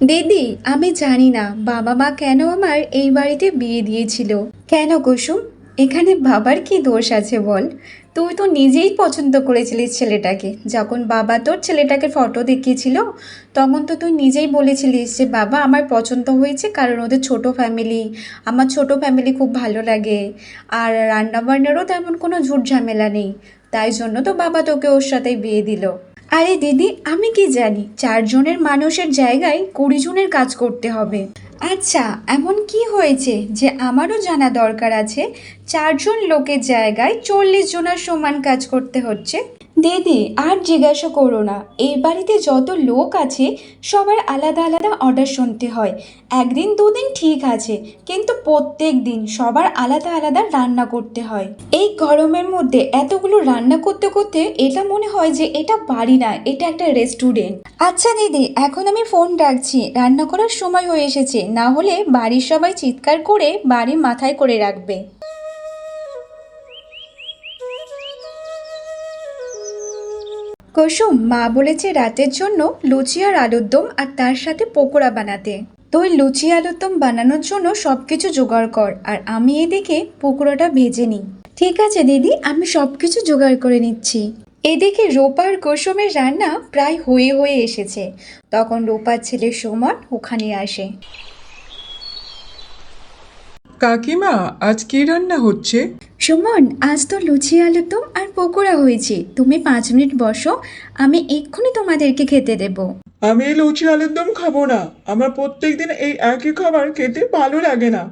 দিদি, আমি জানি না, বাবা মা কেন আমার এই বাড়িতে বিয়ে দিয়েছিল। কেন কুসুম? এখানে বাবার কি দোষ আছে বল? তুই তো নিজেই পছন্দ করেছিলিস ছেলেটাকে। যখন বাবা তোর ছেলেটাকে ফটো দেখিয়েছিল, তখন তো তুই নিজেই বলেছিলিস যে বাবা, আমার পছন্দ হয়েছে কারণ ওদের ছোট ফ্যামিলি আমার ছোট ফ্যামিলি খুব ভালো লাগে। আর রান্নাবান্নারও তেমন কোনো ঝুট ঝামেলা নেই। তাই জন্য তো বাবা তোকে ওর সাথেই বিয়ে দিল। আরে দিদি, আমি কি জানি? চারজনের মানুষের জায়গায় কুড়ি জনের কাজ করতে হবে। আচ্ছা এমন কি হয়েছে যে আমারও জানা দরকার আছে? চারজন লোকের জায়গায় চল্লিশ জনের সমান কাজ করতে হচ্ছে? দিদি, আর জিজ্ঞাসা করো না। এই বাড়িতে যত লোক আছে, সবার আলাদা আলাদা অর্ডার শুনতে হয়। একদিন দুদিন ঠিক আছে, কিন্তু প্রত্যেক দিন সবার আলাদা আলাদা রান্না করতে হয়। এই গরমের মধ্যে এতগুলো রান্না করতে করতে এটা মনে হয় যে এটা বাড়ি না, এটা একটা রেস্টুরেন্ট আচ্ছা দিদি, এখন আমি ফোন রাখছি। রান্না করার সময় হয়ে এসেছে, না হলে বাড়ির সবাই চিৎকার করে বাড়ি মাথায় করে রাখবে। কুসুম মা বলেছে রাতের জন্য লুচি আর আলুর দম আর তার সাথে পকোড়া বানাতে। তুই লুচি আলুর দম বানানোর জন্য সব কিছু জোগাড় কর আর আমি এদিকে পকোড়াটা ভেজে নিই। ঠিক আছে দিদি আমি সব কিছু জোগাড় করে নিচ্ছি। এদিকে রোপার কুসুমের রান্না প্রায় হয়ে হয়ে এসেছে। তখন রোপার ছেলে সুমন ওখানে আসে। কাকিমা আজ কি রান্না হচ্ছে? সুমন আজ তো লুচি আলুর দম পকোড়া হয়েছে। তুমি পাঁচ মিনিট বসো, আমি এক্ষুনি তোমাদেরকে খেতে দেব। আমি এই লুচি আলুর দম খাব না। আমার প্রত্যেকদিন এই একই খাবার খেতে ভালো লাগে না।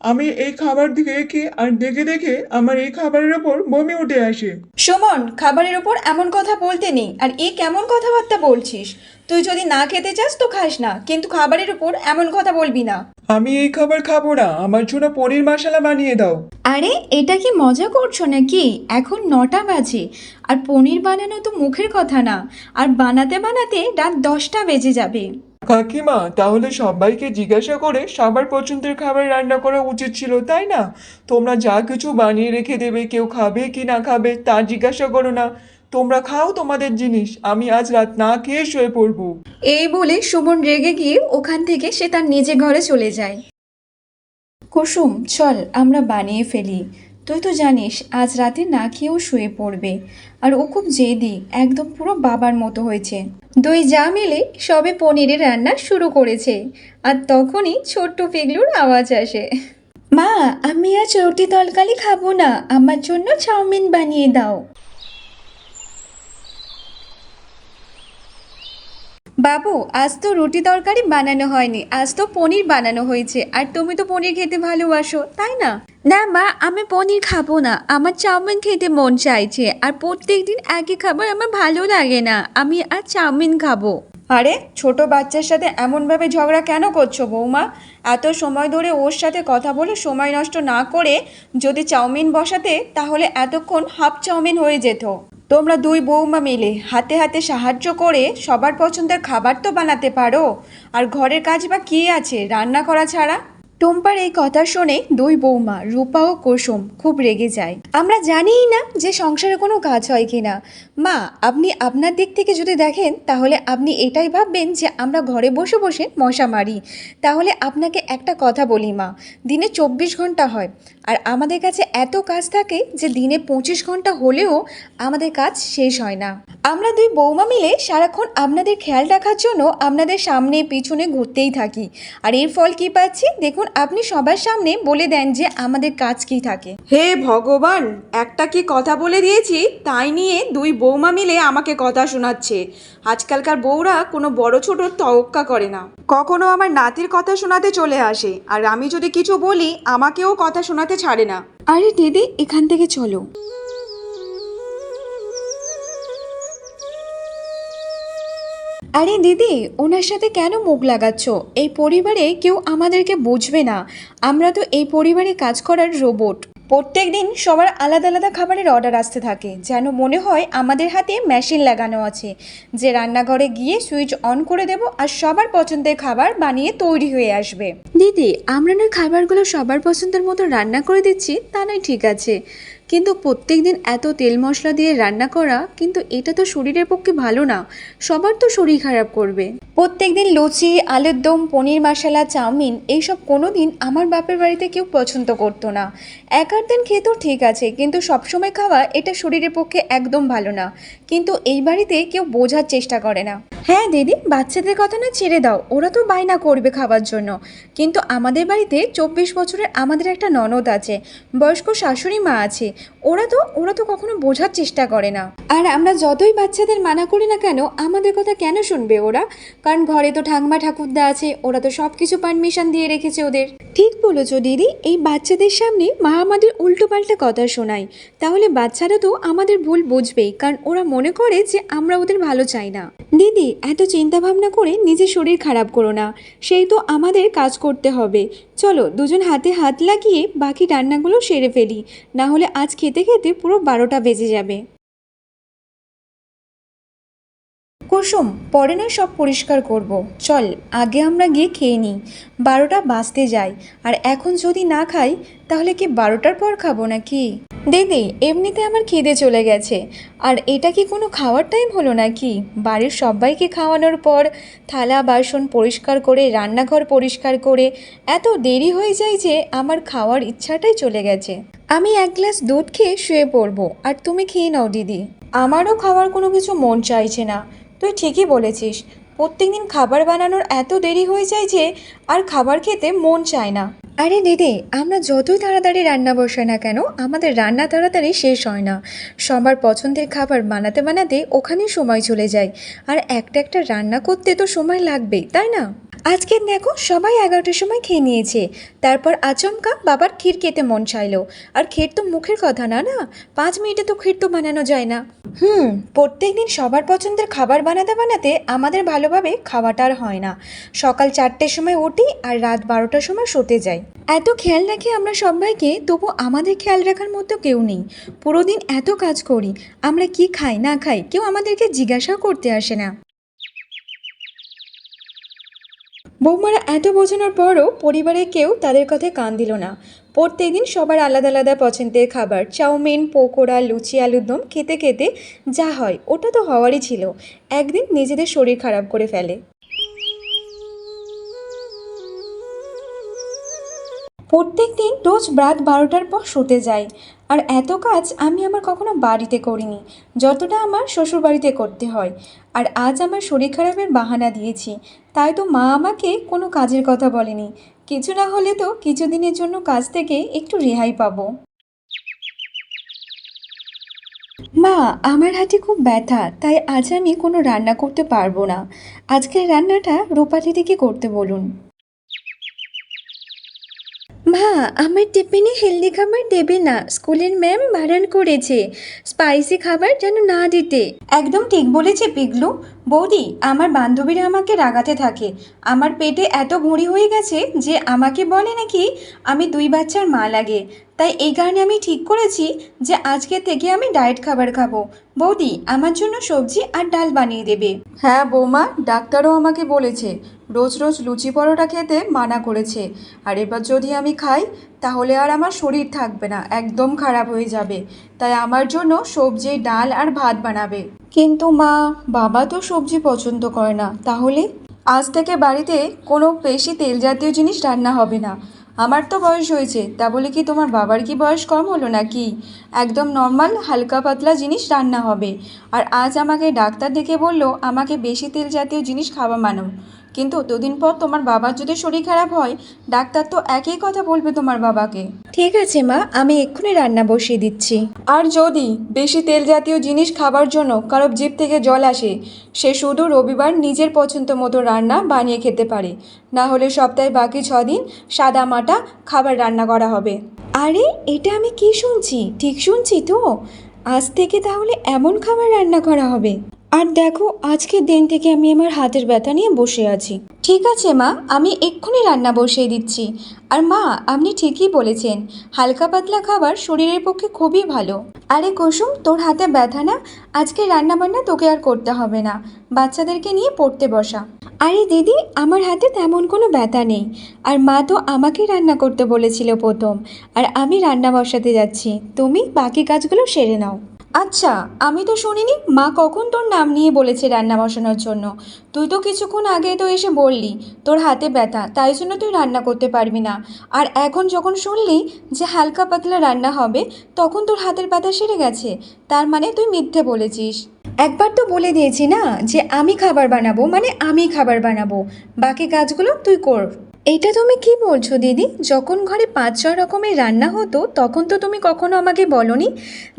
আমি এই খাবার দিকে দেখে আর দেখে দেখে আমার এই খাবারের ওপর বমি উঠে আসে। সুমন খাবারের ওপর এমন কথা বলতে নেই আর এ কেমন কথাবার্তা বলছিস? তুই যদি না খেতে চাস তো খাস না কিন্তু খাবারের ওপর এমন কথা বলবি না। আমি এই খাবার খাব না আমার জন্য পনির মশলা বানিয়ে দাও। আরে এটা কি মজা করছ নাকি? এখন নটা বাজে আর পনির বানানো তো মুখের কথা না আর বানাতে বানাতে রাত দশটা বেজে যাবে। কাকিমা, তাহলে সবাইকে জিজ্ঞাসা করে সবার পছন্দের খাবার রান্না করা উচিত ছিল, তাই না? তোমরা যা কিছু বানিয়ে রেখে দেবে, কেউ খাবে কি না খাবে, তা জিজ্ঞাসা করো না। তোমরা খাও তোমাদের জিনিস, আমি আজ রাত না খেয়ে শুয়ে পড়ব। এই বলে সুমন রেগে গিয়ে ওখান থেকে সে তার নিজে ঘরে চলে যায়। কুসুম, চল, আমরা বানিয়ে ফেলি। তুই তো জানিস, আজ রাতে না খেয়েও শুয়ে পড়বে। আর ও খুব জেদি, একদম পুরো বাবার মতো হয়েছে। দুই যা মিলে সবে পনিরের রান্না শুরু করেছে, আর তখনই ছোট্ট পিগলুর আওয়াজ আসে। মা, আমি আজ রুটি তরকারি খাব না, আমার জন্য চাউমিন বানিয়ে দাও। বাবু, আজ তো রুটি তরকারি বানানো হয়নি, আজ তো পনির বানানো হয়েছে, আর তুমি তো পনির খেতে ভালোবাসো, তাই না? না, মা, আমি পনির খাব না। আমার চাউমিন খেতে মন চাইছে। আর প্রত্যেক দিন একই খাবার আমার ভালো লাগে না। আমি আর চাউমিন খাব। আরে, ছোট বাচ্চার সাথে এমনভাবে ঝগড়া কেন করছ বৌমা? এত সময় ধরে ওর সাথে কথা বলে সময় নষ্ট না করে যদি চাউমিন বসাতে, তাহলে এতক্ষণ হাফ চাউমিন হয়ে যেত। তোমরা দুই বৌমা মিলে হাতে হাতে সাহায্য করে সবার পছন্দের খাবার তো বানাতে পারো। আর ঘরের কাজ বা কী আছে? রান্না করা ছাড়া? টুম্পার এই কথা শুনে দুই বৌমা, রূপা ও কুসুম খুব রেগে যায়। আমরা জানিই না যে সংসারে কোনো কাজ হয় কিনা। মা, আপনি আপনার দিক থেকে যদি দেখেন, তাহলে আপনি এটাই ভাববেন যে আমরা ঘরে বসে বসে মশা মারি। তাহলে আপনাকে একটা কথা বলি মা, দিনে চব্বিশ ঘণ্টা হয়। আর আমাদের কাছে এত কাজ থাকে যে দিনে পঁচিশ ঘণ্টা হলেও আমাদের কাজ শেষ হয় না। আমরা দুই বৌমা মিলে সারাক্ষণ আপনাদের খেয়াল রাখার জন্য আপনাদের সামনে পিছনে ঘুরতেই থাকি। আর এর ফল কি পাচ্ছি? দেখুন আপনি সবার সামনে বলে দেন যে আমাদের কাজ কি থাকে। হে ভগবান একটা কি কথা বলে দিয়েছি? তাই নিয়ে দুই বৌমা মিলে আমাকে কথা শোনাচ্ছে। আজকালকার বউরা কোনো বড় ছোট তওক্কা করে না। কখনো আমার নাতির কথা শোনাতে চলে আসে আর আমি যদি কিছু বলি আমাকেও কথা শোনাতে ছাড়ে না। আরে দিদি এখান থেকে চলো। আরে দিদি, ওনার সাথে কেন মুখ লাগাচ্ছ? এই পরিবারে কেউ আমাদেরকে বুঝবে না। আমরা তো এই পরিবারে কাজ করার রোবট প্রত্যেক দিন সবার আলাদা আলাদা খাবারের অর্ডার আসতে থাকে। যেন মনে হয় আমাদের হাতে মেশিন লাগানো আছে। যে রান্নাঘরে গিয়ে সুইচ অন করে দেব আর সবার পছন্দের খাবার বানিয়ে তৈরি হয়ে আসবে। দিদি, আমরা না খাবারগুলো সবার পছন্দের মতো রান্না করে দিচ্ছি, তা নয় ঠিক আছে। কিন্তু প্রত্যেক দিন এত তেল মশলা দিয়ে রান্না করা কিন্তু এটা তো শরীরের পক্ষে ভালো না। সবার তো শরীর খারাপ করবে। প্রত্যেক দিন লুচি, আলুর দম, পনির মশলা, চাউমিন, এইসব কোনো দিন আমার বাপের বাড়িতে কেউ পছন্দ করতো না। এক আধ দিন খেয়ে তো ঠিক আছে, কিন্তু সবসময় খাওয়া এটা শরীরের পক্ষে একদম ভালো না। কিন্তু এই বাড়িতে কেউ বোঝার চেষ্টা করে না। হ্যাঁ দিদি, বাচ্চাদের কথা না ছেড়ে দাও। ওরা তো বায়না করবে খাবার জন্য। কিন্তু আমাদের বাড়িতে চব্বিশ বছরের আমাদের একটা ননদ আছে, বয়স্ক শাশুড়ি মা আছে। ওরা তো ওরা তো কখনো বোঝার চেষ্টা করে না। আর আমরা যতই বাচ্চাদের মানা করি না কেন, আমাদের কথা কেন শুনবে ওরা? কারণ ঘরে তো ঠাকমা ঠাকুরদা আছে, ওরা তো সব কিছু পারমিশন দিয়ে রেখেছে ওদের। ঠিক বলেছ, দিদি, এই বাচ্চাদের সামনে মা আমাদের উল্টো পাল্টা কথা শোনায়। তাহলে বাচ্চারা তো আমাদের ভুল বুঝবেই, কারণ ওরা মনে করে যে আমরা ওদের ভালো চাই না। দিদি, এত চিন্তা ভাবনা করে নিজের শরীর খারাপ করো না। সেই তো আমাদের কাজ করতে হবে। চলো, দুজন হাতে হাত লাগিয়ে বাকি রান্নাগুলো সেরে ফেলি। না হলে আজ খেতে খেতে পুরো বারোটা বেজে যাবে। কুসুম, পরে না সব পরিষ্কার করব। চল, আগে আমরা গিয়ে খেয়ে নিই। বারোটা বাঁচতে যাই আর এখন যদি না খাই, তাহলে কি বারোটার পর খাব নাকি? দিদি, এমনিতে আমার খিদে চলে গেছে। আর এটা কি কোনো খাওয়ার টাইম হলো নাকি? বাড়ির সবাইকে খাওয়ানোর পর থালা, বাসন পরিষ্কার করে, রান্নাঘর পরিষ্কার করে, এত দেরি হয়ে যায় যে আমার খাওয়ার ইচ্ছাটাই চলে গেছে। আমি এক গ্লাস দুধ খেয়ে শুয়ে পড়ব। আর তুমি খেয়ে নাও, দিদি। আমারও খাওয়ার কোনো কিছু মন চাইছে না। তুই ঠিকই বলেছিস। প্রত্যেক দিন খাবার বানানোর এত দেরি হয়ে যায় যে আর খাবার খেতে মন চায় না। আরে দিদি, আমরা যতই তাড়াতাড়ি রান্না বসাই না কেন, আমাদের রান্না তাড়াতাড়ি শেষ হয় না। সবার পছন্দের খাবার বানাতে বানাতে ওখানেই সময় চলে যায়। আর একটা একটা রান্না করতে তো সময় লাগবেই, তাই না? আজকে দেখো সবাই এগারোটার সময় খেয়ে নিয়েছে। তারপর আচমকা বাবার ক্ষীর খেতে মন চাইলো। আর ক্ষীর তো মুখের কথা না না? পাঁচ মিনিটে তো ক্ষীর তো বানানো যায় না। হুম, প্রত্যেক দিন সবার পছন্দের খাবার বানাতে বানাতে আমাদের ভালোভাবে খাওয়াটা আর হয় না। সকাল চারটের সময় উঠি আর রাত বারোটার সময় শুতে যাই। এত খেয়াল রাখি আমরা সবাইকে, তবু আমাদের খেয়াল রাখার মতো কেউ নেই। পুরো দিন এত কাজ করি, আমরা কি খাই, না খাই কেউ আমাদেরকে জিজ্ঞাসাও করতে আসে না। বৌমারা এত বোঝানোর পরও পরিবারের কেউ তাদের কথায় কান দিল না। প্রত্যেক দিন সবার আলাদা আলাদা পছন্দের খাবার, চাউমিন, পকোড়া, লুচি, আলুর দম খেতে খেতে যা হয়, ওটা তো হওয়ারই ছিল। একদিন নিজেদের শরীর খারাপ করে ফেলে। প্রত্যেক দিন রোজ রাত বারোটার পর শুতে যাই। আর এত কাজ আমি আমার কখনো বাড়িতে করিনি, যতটা আমার শ্বশুর বাড়িতে করতে হয়। আর আজ আমার শরীর খারাপের বাহানা দিয়েছি, তাই তো মা আমাকে কোনো কাজের কথা বলেনি। কিছু না হলে তো কিছুদিনের জন্য কাজ থেকে একটু রেহাই পাবো। মা, আমার হাতে খুব ব্যথা, তাই আজ আমি কোনো রান্না করতে পারব না। আজকের রান্নাটা রূপালি দিকে করতে বলুন। মা, আমার টিফিনে হেলদি খাবার দেবে না। স্কুলের ম্যাম বারণ করেছে, স্পাইসি খাবার যেন না দিতে। একদম ঠিক বলেছে পিগলু। বৌদি, আমার বান্ধবীরা আমাকে রাগাতে থাকে। আমার পেটে এত ভুঁড়ি হয়ে গেছে যে আমাকে বলে নাকি আমি দুই বাচ্চার মা লাগে। তাই এই কারণে আমি ঠিক করেছি যে আজকে থেকে আমি ডায়েট খাবার খাব। বৌদি আমার জন্য সবজি আর ডাল বানিয়ে দেবে। হ্যাঁ বৌমা ডাক্তারও আমাকে বলেছে রোজ রোজ লুচি পরোটা খেতে মানা করেছে। আর এবার যদি আমি খাই তাহলে আর আমার শরীর থাকবে না একদম খারাপ হয়ে যাবে। তাই আমার জন্য সবজি ডাল আর ভাত বানাবে। কিন্তু মা বাবা তো সবজি পছন্দ করে না তাহলে? আজ থেকে বাড়িতে কোনো বেশি তেল জাতীয় জিনিস রান্না হবে না। আমার তো বয়স হয়েছে, তা বলে কি তোমার বাবার কি বয়স কম হলো নাকি? একদম নর্মাল হালকা পাতলা জিনিস রান্না হবে। আর আজ আমাকে ডাক্তার দেখে বলল, আমাকে বেশি তেল জাতীয় জিনিস খাওয়া মানো। কিন্তু দুদিন পর তোমার বাবার যদি শরীর খারাপ হয় ডাক্তার তো একই কথা বলবে তোমার বাবাকে। ঠিক আছে মা আমি এক্ষুনি রান্না বসিয়ে দিচ্ছি। আর যদি বেশি তেল জাতীয় জিনিস খাবার জন্য কারও জিভ থেকে জল আসে সে শুধু রবিবার নিজের পছন্দ মতো রান্না বানিয়ে খেতে পারে। না হলে সপ্তাহে বাকি ছদিন সাদা মাটা খাবার রান্না করা হবে। আরে এটা আমি কি শুনছি? ঠিক শুনছি তো। আজ থেকে তাহলে এমন খাবার রান্না করা হবে। আর দেখো, আজকের দিন থেকে আমি আমার হাতের ব্যথা নিয়ে বসে আছি। ঠিক আছে, মা, আমি এক্ষুনি রান্না বসিয়ে দিচ্ছি। আর মা, আপনি ঠিকই বলেছেন, হালকা পাতলা খাবার শরীরের পক্ষে খুবই ভালো। আরে কুসুম, তোর হাতে ব্যথা না? আজকে রান্না বান্না তোকে আর করতে হবে না। বাচ্চাদেরকে নিয়ে পড়তে বসা। আরে দিদি, আমার হাতে তেমন কোনো ব্যথা নেই। আর মা তো আমাকেই রান্না করতে বলেছিল প্রথম। আর আমি রান্না বসাতে যাচ্ছি। তুমি বাকি কাজগুলো সেরে নাও। আচ্ছা আমি তো শুনিনি মা কখন তোর নাম নিয়ে বলেছে রান্না বসানোর জন্য। তুই তো কিছুক্ষণ আগে তো এসে বললি, তোর হাতে ব্যথা, তাই জন্য তুই রান্না করতে পারবি না। আর এখন যখন শুনলি যে হালকা পাতলা রান্না হবে, তখন তোর হাতের ব্যথা সেরে গেছে, তার মানে তুই মিথ্যে বলেছিস। একবার তো বলে দিয়েছি না যে আমি খাবার বানাবো মানে আমি খাবার বানাবো। বাকি কাজগুলো তুই কর। এটা তুমি কি বলছো, দিদি? যখন ঘরে পাঁচ ছয় রকমের রান্না হতো, তখন তো তুমি কখনো আমাকে বলনি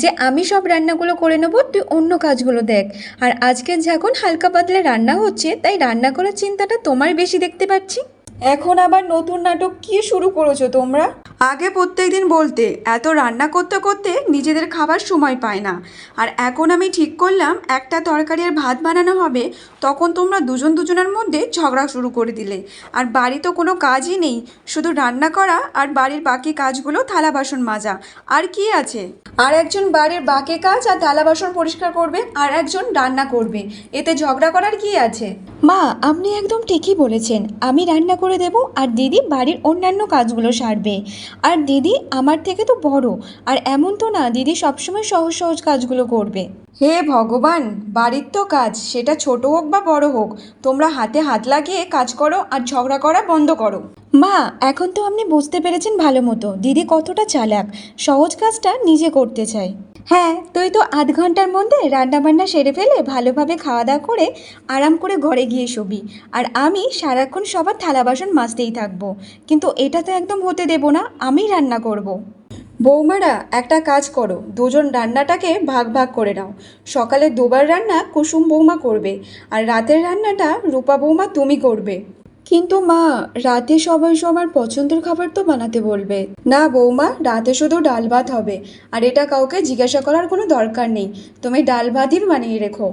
যে আমি সব রান্নাগুলো করে নেব, তুই অন্য কাজগুলো দেখ। আর আজকে যখন হালকা পাতলা রান্না হচ্ছে, তাই রান্না করার চিন্তাটা তোমার বেশি দেখতে পাচ্ছি। এখন আবার নতুন নাটক কি শুরু করেছ তোমরা? আগে প্রত্যেক দিন বলতে, এত রান্না করতে করতে নিজেদের খাবার সময় পায় না। আর এখন আমি ঠিক করলাম, একটা তরকারি আর ভাত বানানো হবে, তখন তোমরা দুজন দুজনের মধ্যে ঝগড়া শুরু করে দিলে। আর বাড়ি তো কোনো কাজই নেই, শুধু রান্না করা আর বাড়ির বাকি কাজগুলো থালা বাসন মাজা। আর কি আছে? আর একজন বাড়ির বাকি কাজ আর থালা বাসন পরিষ্কার করবে, আর একজন রান্না করবে। এতে ঝগড়া করার কি আছে? মা, আপনি একদম ঠিকই বলেছেন। আমি রান্না করে দেব আর দিদি বাড়ির অন্যান্য কাজগুলো সারবে। আর দিদি আমার থেকে তো বড়। আর এমন তো না দিদি সবসময় সহজ সহজ কাজগুলো করবে। হে ভগবান বাড়ির তো কাজ সেটা ছোট হোক বা বড় হোক তোমরা হাতে হাত লাগিয়ে কাজ করো আর ঝগড়া করা বন্ধ করো। মা এখন তো আপনি বুঝতে পেরেছেন ভালো মতো দিদি কতটা চালাক সহজ কাজটা নিজে করতে চায়। হ্যাঁ তুই তো আধ ঘণ্টার মধ্যে রান্নাবান্না সেরে ফেলে ভালোভাবে খাওয়া দাওয়া করে আরাম করে ঘরে গিয়ে শোবি। আর আমি সারাক্ষণ সবার থালা বাসন মাজতেই থাকব। কিন্তু এটা তো একদম হতে দেবো না আমি রান্না করব। বৌমারা, একটা কাজ করো, দুজন রান্নাটাকে ভাগ ভাগ করে নাও। সকালে দুবার রান্না কুসুম বৌমা করবে, আর রাতের রান্নাটা রূপা বৌমা তুমি করবে। কিন্তু মা, রাতে সবাই সবার পছন্দের খাবার তো বানাতে বলবে। না বৌমা, রাতে শুধু ডাল ভাত হবে। আর এটা কাউকে জিজ্ঞাসা করার কোনো দরকার নেই। তুমি ডাল ভাতই বানিয়ে রেখো।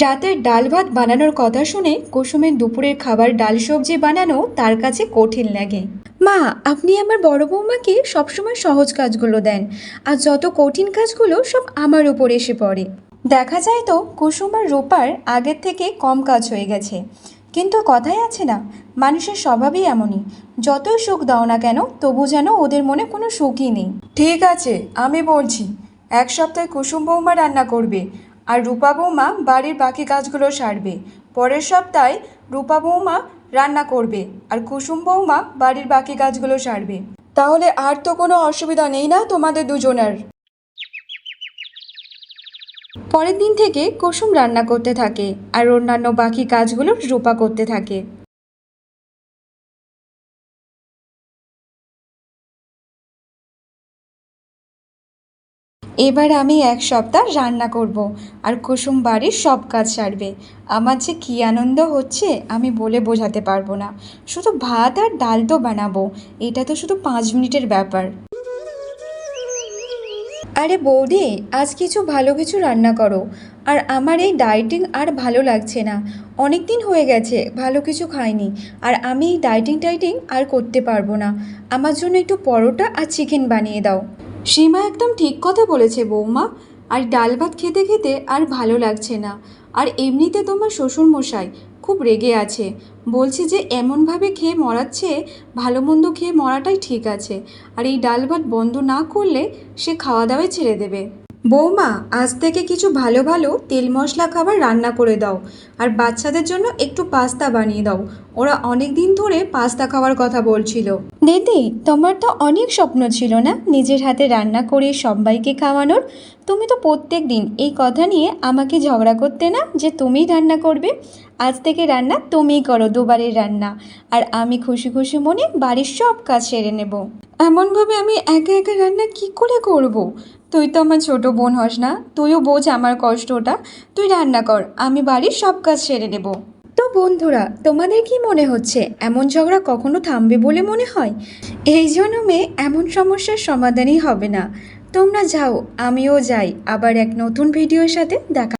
রাতের ডাল ভাত বানানোর কথা শুনে কুসুমের দুপুরের খাবার ডাল সবজি বানানো তার কাছে কঠিন লাগে। মা, আপনি আমার বড় বৌমাকে সবসময় সহজ কাজগুলো দেন। আর যত কঠিন কাজগুলো সব আমার উপর এসে পড়ে। দেখা যায় তো, কুসুম আর রূপার আগের থেকে কম কাজ হয়ে গেছে। কিন্তু কথাই আছে না মানুষের স্বভাবই এমনই। যতই সুখ দাও না কেন তবু যেন ওদের মনে কোনো সুখই নেই। ঠিক আছে আমি বলছি এক সপ্তাহে কুসুম বৌমা রান্না করবে আর রূপা বৌমা বাড়ির বাকি কাজগুলো সারবে। পরের সপ্তাহে রূপা বৌমা রান্না করবে আর কুসুম বৌমা বাড়ির বাকি কাজগুলো সারবে। তাহলে আর তো কোনো অসুবিধা নেই না তোমাদের দুজনের? পরের দিন থেকে কুসুম রান্না করতে থাকে আর অন্যান্য বাকি কাজগুলো রূপা করতে থাকে। এবার আমি এক সপ্তাহ রান্না করব আর কুসুম বাড়ির সব কাজ সারবে। আমার যে কী আনন্দ হচ্ছে আমি বলে বোঝাতে পারব না। শুধু ভাত আর ডাল তো বানাবো, এটা তো শুধু পাঁচ মিনিটের ব্যাপার। আরে বৌদি, আজ কিছু ভালো কিছু রান্না করো। আর আমার এই ডায়েটিং আর ভালো লাগছে না। অনেক দিন হয়ে গেছে, ভালো কিছু খাইনি। আর আমি এই ডায়েটিং টাইটিং আর করতে পারব না। আমার জন্য একটু পরোটা আর চিকেন বানিয়ে দাও। সীমা একদম ঠিক কথা বলেছে বৌমা। আর ডাল ভাত খেতে খেতে আর ভালো লাগছে না। আর এমনিতে তোমার শ্বশুর মশাই খুব রেগে আছে। বলছে যে, এমনভাবে খেয়ে মরাচ্ছে ভালো মন্দ খেয়ে মরাটাই ঠিক আছে। আর এই ডাল ভাত বন্ধ না করলে সে খাওয়া দাওয়াই ছেড়ে দেবে। বৌমা, আজ থেকে কিছু ভালো ভালো তেল মশলা খাবার রান্না করে দাও। আর বাচ্চাদের জন্য একটু পাস্তা বানিয়ে দাও। ওরা অনেক দিন ধরে পাস্তা খাওয়ার কথা বলছিল। দিদি, তোমার তো অনেক স্বপ্ন ছিল না নিজের হাতে রান্না করে সবাইকে খাওয়ানোর? তুমি তো প্রত্যেক দিন এই কথা নিয়ে আমাকে ঝগড়া করতে না যে তুমিই রান্না করবে? আজ থেকে রান্না তুমিই করো, দুবারের রান্না। আর আমি খুশি খুশি মনে বাড়ির সব কাজ সেরে নেব। এমনভাবে আমি একা একা রান্না কি করে করব। তুই তো আমার ছোট বোন হস না, তুইও বোঝ আমার কষ্টটা। তুই রান্না কর, আমি বাড়ির সব কাজ সেরে নেব। তো বন্ধুরা, তোমাদের কি মনে হচ্ছে? এমন ঝগড়া কখনো থামবে বলে মনে হয়? এই জন্মে এমন সমস্যার সমাধানই হবে না। তোমরা যাও, আমিও যাই। আবার এক নতুন ভিডিওর সাথে দেখা